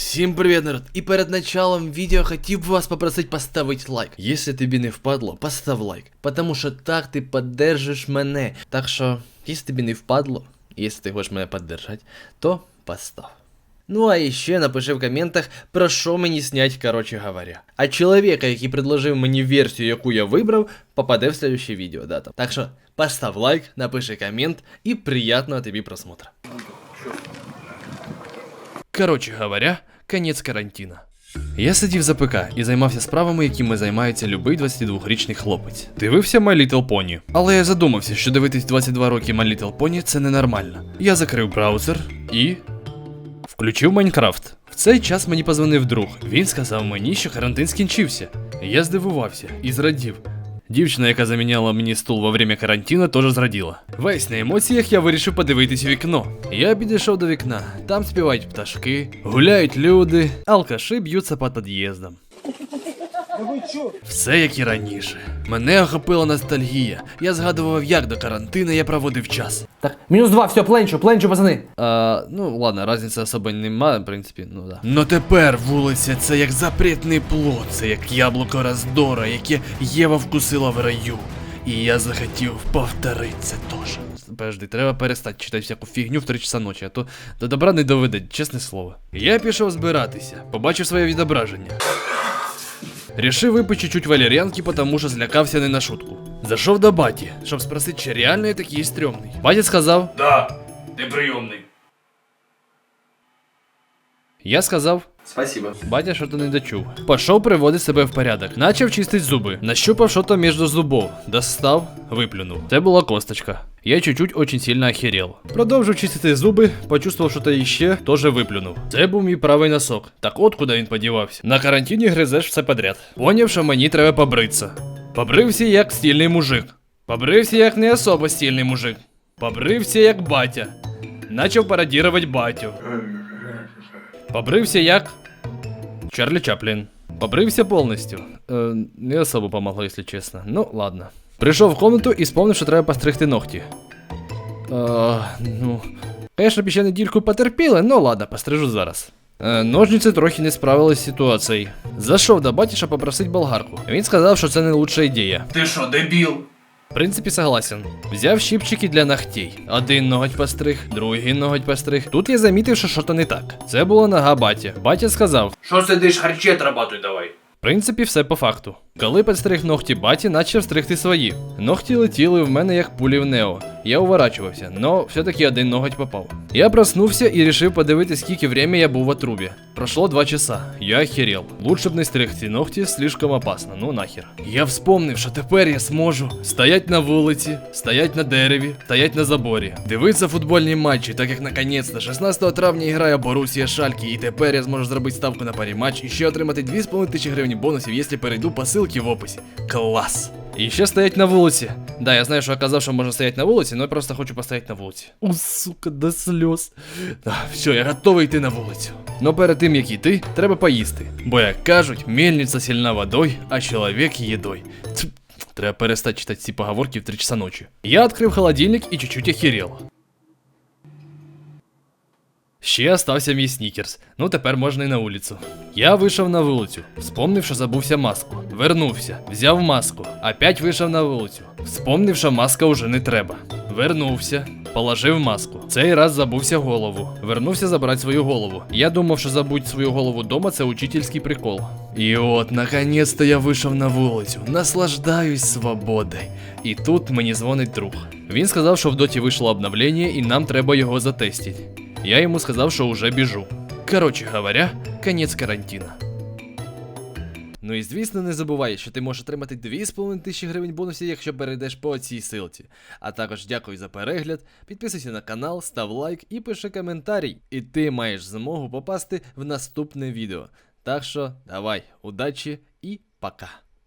Всім привіт, народ! І перед началом відео хотів би вас попросити поставити лайк. Якщо тобі не впадло, постав лайк. Потому що так ти поддержиш мене. Так що, якщо тобі не впадло, якщо ти хочеш мене поддержати, то постав. Ну а ще напиши в коментах, про що мені снять, короче говоря. А чоловіка, який предложив мені версію, яку я вибрав, попаде в следующее відео, да там. Так що постав лайк, напиши комент і приятного тобі просмотра. Короче говоря, конець карантина. Я сидів за ПК і займався справами, якими займається любий 22-річний хлопець. Дивився My Little Pony. Але я задумався, що дивитись 22 роки My Little Pony це ненормально. Я закрив браузер і. Включив Майнкрафт. В цей час мені позвонив друг. Він сказав мені, що карантин скінчився. Я здивувався і зрадів. Дівчина, яка заміняла мені стул во время карантину, теж зраділа. Весь на емоціях я вирішив подивитись у вікно. Я підійшов до вікна. Там співають пташки, гуляють люди, алкаши б'ються по під'їздам. Все як і раніше. Мене охопила ностальгія. Я згадував, як до карантину я проводив час. Так, мінус два, все, пленчу, пленчу, пацани. А, ну ладно, разниці особо немає, в принципі, ну да. Но тепер вулиця це як запретний плод, це як яблуко роздора, яке Єва вкусила в раю. І я захотів повторити це теж. Подожди, треба перестати читати всяку фігню в 3 часа ночі, а то до добра не доведе, чесне слово. Я пішов збиратися, побачив своє відображення. Рішив випити чуть-чуть валер'янки, потому що злякався не на шутку. Зайшов до баті, щоб спросити, чи реально я такий стрьомний. Батя сказав, Да, ти прийомний. Я сказав. Спасибо. Батя що-то не дочув. Пішов приводити себе в порядок. Начав чистить зуби. Нащупав що-то між зубов. Достав, виплюнув. Це була косточка. Я чуть-чуть очень сильно охерел. Продовжив чистити зуби, почувствував, що то іще, теж виплюнув. Це був мій правий носок. Так от куди він подівався. На карантині гризеш все подряд. Поняв, що мені треба побритися. Побрився як стільний мужик. Побрився як не особо стільний мужик. Побрився як батя. Начав пародірувати батю. Побрився як. Чарлі Чаплін. Побрився повністю. Е, не особо помогло, якщо чесно. Ну, ладно. Прийшов в комнату і сповнив, що треба постригти ногті. Е, ну. Конечно, б ще недільку потерпіли, ну ладно, пострижу зараз. Е, ножниці трохи не справились з ситуацією. Зайшов до батіша попросить болгарку. Він сказав, що це не лучша ідея. Ти що, дебіл? В принципі, согласен. Взяв щипчики для ногтей. Один ноготь постриг, другий ноготь постриг. Тут я замітив, що щось не так. Це була нога баті. Батя сказав: Що сидиш, харчі отрабатуй давай. Принципі, все по факту. Коли підстриг ногті баті, наче встригти свої. Ногті летіли в мене як пулі в нео. Я уворачувався, но все-таки один ноготь попав. Я проснувся і рішив подивитися, скільки время я був в отрубі. Пройшло два часа. Я охерел. Лучше б не стриг ці ногті, слишком опасно, ну нахер. Я вспомнив, що тепер я зможу стоять на вулиці, стоять на дереві, стоять на заборі, дивитися футбольні матчі, так як наконець-то 16 травня грає Борусія Шальки, і тепер я зможу зробити ставку на парі матч і ще отримати 2,5 тисячі гривень бонусів, якщо перейду по ссылці в описі. Клас! І ще стоять на вулиці. Да, я знаю, що я казав, що можна стояти на вулиці, але я просто хочу постояти на вулиці. О, сука, до сльоз. Да, все, я готовий йти на вулицю. Но перед тим як йти, треба поїсти. Бо як кажуть, мельниця сильна водой, а чоловік їдой. Треба перестати читати ці поговорки в 3 часа ночі. Я відкрив холодильник і чуть-чуть охерел. Ще остався мій снікерс. Ну тепер можна і на вулицю. Я вийшов на вулицю, вспомнив, що забувся маску. Вернувся, взяв маску, опять вийшов на вулицю. Вспомнив, що маска уже не треба. Вернувся, положив маску. Цей раз забувся голову. Вернувся забрати свою голову. Я думав, що забудь свою голову дома це учительський прикол. І от, наконець-то я вийшов на вулицю, наслаждаюсь свободою. І тут мені дзвонить друг. Він сказав, що в доті вийшло обновлення і нам треба його затестити. Я йому сказав, що уже біжу. Коротше говоря, конець карантина. Ну і звісно, не забувай, що ти можеш отримати 2,5 тисячі гривень бонусів, якщо перейдеш по цій силці. А також дякую за перегляд, підписуйся на канал, став лайк і пиши коментарій. І ти маєш змогу попасти в наступне відео. Так що давай, удачі і пока.